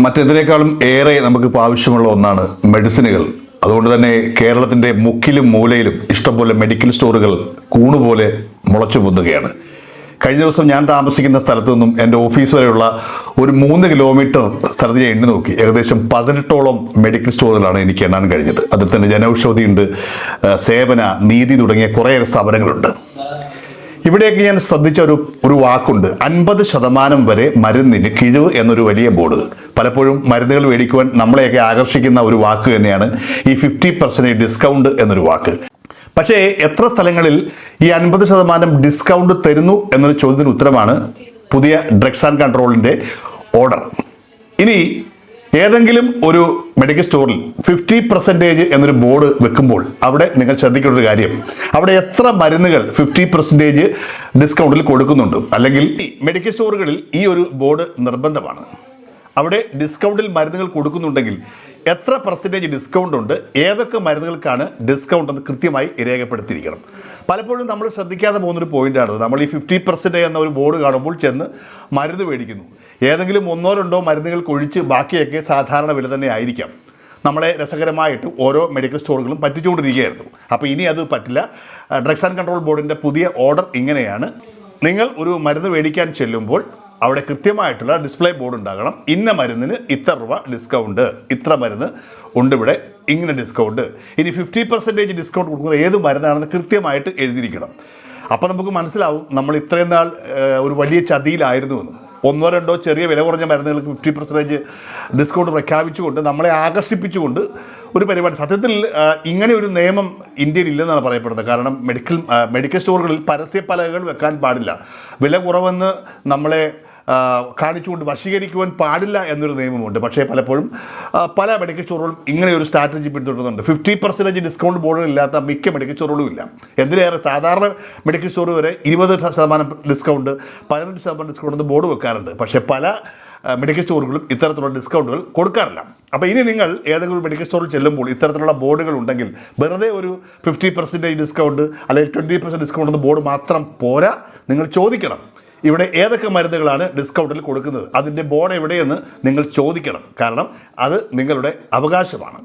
മറ്റെന്തിനേക്കാളും ഏറെ നമുക്കിപ്പോൾ ആവശ്യമുള്ള ഒന്നാണ് മെഡിസിനുകൾ. അതുകൊണ്ട് തന്നെ കേരളത്തിന്റെ മുക്കിലും മൂലയിലും ഇഷ്ടംപോലെ മെഡിക്കൽ സ്റ്റോറുകൾ കൂണുപോലെ മുളച്ചു പൊന്തുകയാണ്. കഴിഞ്ഞ ദിവസം ഞാൻ താമസിക്കുന്ന സ്ഥലത്തു നിന്നും എന്റെ ഓഫീസ് വരെയുള്ള ഒരു മൂന്ന് കിലോമീറ്റർ സ്ഥലത്ത് ഞാൻ എണ്ണി നോക്കി. ഏകദേശം പതിനെട്ടോളം മെഡിക്കൽ സ്റ്റോറുകളാണ് എനിക്ക് എണ്ണാൻ കഴിഞ്ഞത്. അതിൽ തന്നെ ജനൌഷധിയുണ്ട് സേവന നീതി തുടങ്ങിയ കുറേയേറെ സ്ഥാപനങ്ങളുണ്ട്. ഇവിടെയൊക്കെ ഞാൻ ശ്രദ്ധിച്ച ഒരു ഒരു വാക്കുണ്ട്. അൻപത് ശതമാനം വരെ മരുന്നിന് കിഴിവ് എന്നൊരു വലിയ ബോർഡ്. പലപ്പോഴും മരുന്നുകൾ മേടിക്കുവാൻ നമ്മളെയൊക്കെ ആകർഷിക്കുന്ന ഒരു വാക്ക് തന്നെയാണ് ഈ ഫിഫ്റ്റി പെർസെന്റേജ് ഡിസ്കൗണ്ട് എന്നൊരു വാക്ക്. പക്ഷേ എത്ര സ്ഥലങ്ങളിൽ ഈ അൻപത് ശതമാനം ഡിസ്കൗണ്ട് തരുന്നു എന്നൊരു ചോദ്യത്തിന് ഉത്തരമാണ് പുതിയ ഡ്രഗ്സ് ആൻഡ് കൺട്രോളിന്റെ ഓർഡർ ഇനി ഏതെങ്കിലും ഒരു മെഡിക്കൽ സ്റ്റോറിൽ ഫിഫ്റ്റി പെർസെന്റേജ് എന്നൊരു ബോർഡ് വെക്കുമ്പോൾ അവിടെ നിങ്ങൾ ശ്രദ്ധിക്കേണ്ട ഒരു കാര്യം. അവിടെ എത്ര മരുന്നുകൾ ഫിഫ്റ്റി പെർസെന്റേജ് ഡിസ്കൗണ്ടിൽ കൊടുക്കുന്നുണ്ട്? അല്ലെങ്കിൽ മെഡിക്കൽ സ്റ്റോറുകളിൽ ഈ ഒരു ബോർഡ് നിർബന്ധമാണ്. അവിടെ ഡിസ്കൗണ്ടിൽ മരുന്നുകൾ കൊടുക്കുന്നുണ്ടെങ്കിൽ എത്ര പെർസെന്റേജ് ഡിസ്കൗണ്ട് ഉണ്ട് ഏതൊക്കെ മരുന്നുകൾക്കാണ് ഡിസ്കൗണ്ട് എന്ന് കൃത്യമായി രേഖപ്പെടുത്തിയിരിക്കണം. പലപ്പോഴും നമ്മൾ ശ്രദ്ധിക്കാതെ പോകുന്നൊരു പോയിന്റാണ് നമ്മൾ ഈ ഫിഫ്റ്റി പെർസെന്റേജ് എന്ന ഒരു ബോർഡ് കാണുമ്പോൾ ചെന്ന് മരുന്ന് മേടിക്കുന്നു. ഏതെങ്കിലും ഒന്നോ രണ്ടോ മരുന്നുകൾക്ക് ഒഴിച്ച് ബാക്കിയൊക്കെ സാധാരണ വില തന്നെ ആയിരിക്കാം. നമ്മളെ രസകരമായിട്ട് ഓരോ മെഡിക്കൽ സ്റ്റോറുകളും പറ്റിച്ചുകൊണ്ടിരിക്കുകയായിരുന്നു. അപ്പോൾ ഇനി അത് പറ്റില്ല. ഡ്രഗ്സ് ആൻഡ് കൺട്രോൾ ബോർഡിന്റെ പുതിയ ഓർഡർ ഇങ്ങനെയാണ്. നിങ്ങൾ ഒരു മരുന്ന് മേടിക്കാൻ ചെല്ലുമ്പോൾ അവിടെ കൃത്യമായിട്ടുള്ള ഡിസ്പ്ലേ ബോർഡ് ഉണ്ടാകണം. ഇന്ന മരുന്നിന് ഇത്ര രൂപ ഡിസ്കൗണ്ട് ഇത്ര മരുന്ന് ഉണ്ട് ഇവിടെ. ഇങ്ങനെ ഡിസ്കൗണ്ട് ഇനി ഫിഫ്റ്റി പെർസെന്റേജ് ഡിസ്കൗണ്ട് കൊടുക്കുന്ന ഏത് മരുന്നാണെന്ന് കൃത്യമായിട്ട് എഴുതിയിരിക്കണം. അപ്പോൾ നമുക്ക് മനസ്സിലാവും നമ്മൾ ഇത്രയും നാൾ ഒരു വലിയ ചതിയിലായിരുന്നു എന്ന്. ഒന്നോ രണ്ടോ ചെറിയ വില കുറഞ്ഞ മരുന്നുകൾക്ക് ഫിഫ്റ്റി പെർസെന്റേജ് ഡിസ്കൗണ്ട് പ്രഖ്യാപിച്ചുകൊണ്ട് നമ്മളെ ആകർഷിപ്പിച്ചുകൊണ്ട് ഒരു പരിപാടി. സത്യത്തിൽ ഇങ്ങനെ ഒരു നിയമം ഇന്ത്യയിൽ ഇല്ലെന്നാണ് പറയപ്പെടുന്നത്. കാരണം മെഡിക്കൽ മെഡിക്കൽ സ്റ്റോറുകളിൽ പരസ്യ പലകകൾ വെക്കാൻ പാടില്ല. വില കുറവെന്ന് നമ്മളെ കാണിച്ചുകൊണ്ട് വശീകരിക്കുവാൻ പാടില്ല എന്നൊരു നിയമമുണ്ട്. പക്ഷേ പലപ്പോഴും പല മെഡിക്കൽ സ്റ്റോറുകളും ഇങ്ങനെ ഒരു സ്ട്രാറ്റജി പിന്തുടരുന്നുണ്ട്. ഫിഫ്റ്റി പെർസെന്റേജ് ഡിസ്കൗണ്ട് ബോർഡുകൾ ഇല്ലാത്ത മിക്ക മെഡിക്കൽ സ്റ്റോറുകളും ഇല്ല എന്തിനേറെ സാധാരണ മെഡിക്കൽ സ്റ്റോർ വരെ ഇരുപത് ശതമാനം ഡിസ്കൗണ്ട് പതിനെട്ട് ശതമാനം ഡിസ്കൗണ്ട് എന്ന് ബോർഡ് വെക്കാറുണ്ട്. പക്ഷേ പല മെഡിക്കൽ സ്റ്റോറുകളും ഇത്തരത്തിലുള്ള ഡിസ്കൗണ്ടുകൾ കൊടുക്കാറില്ല. അപ്പോൾ ഇനി നിങ്ങൾ ഏതെങ്കിലും മെഡിക്കൽ സ്റ്റോറിൽ ചെല്ലുമ്പോൾ ഇത്തരത്തിലുള്ള ബോർഡുകൾ ഉണ്ടെങ്കിൽ വെറുതെ ഒരു ഫിഫ്റ്റി പെർസെന്റേജ് ഡിസ്കൗണ്ട് അല്ലെങ്കിൽ ട്വന്റി പെർസെന്റ് ഡിസ്കൗണ്ട് എന്ന ബോർഡ് മാത്രം പോരാ നിങ്ങൾ ചോദിക്കണം. ഇവിടെ ഏതൊക്കെ മരുന്നുകളാണ് ഡിസ്കൗണ്ടിൽ കൊടുക്കുന്നത്? അതിന്റെ ബോർഡ് എവിടെയെന്ന് നിങ്ങൾ ചോദിക്കണം. കാരണം അത് നിങ്ങളുടെ അവകാശമാണ്.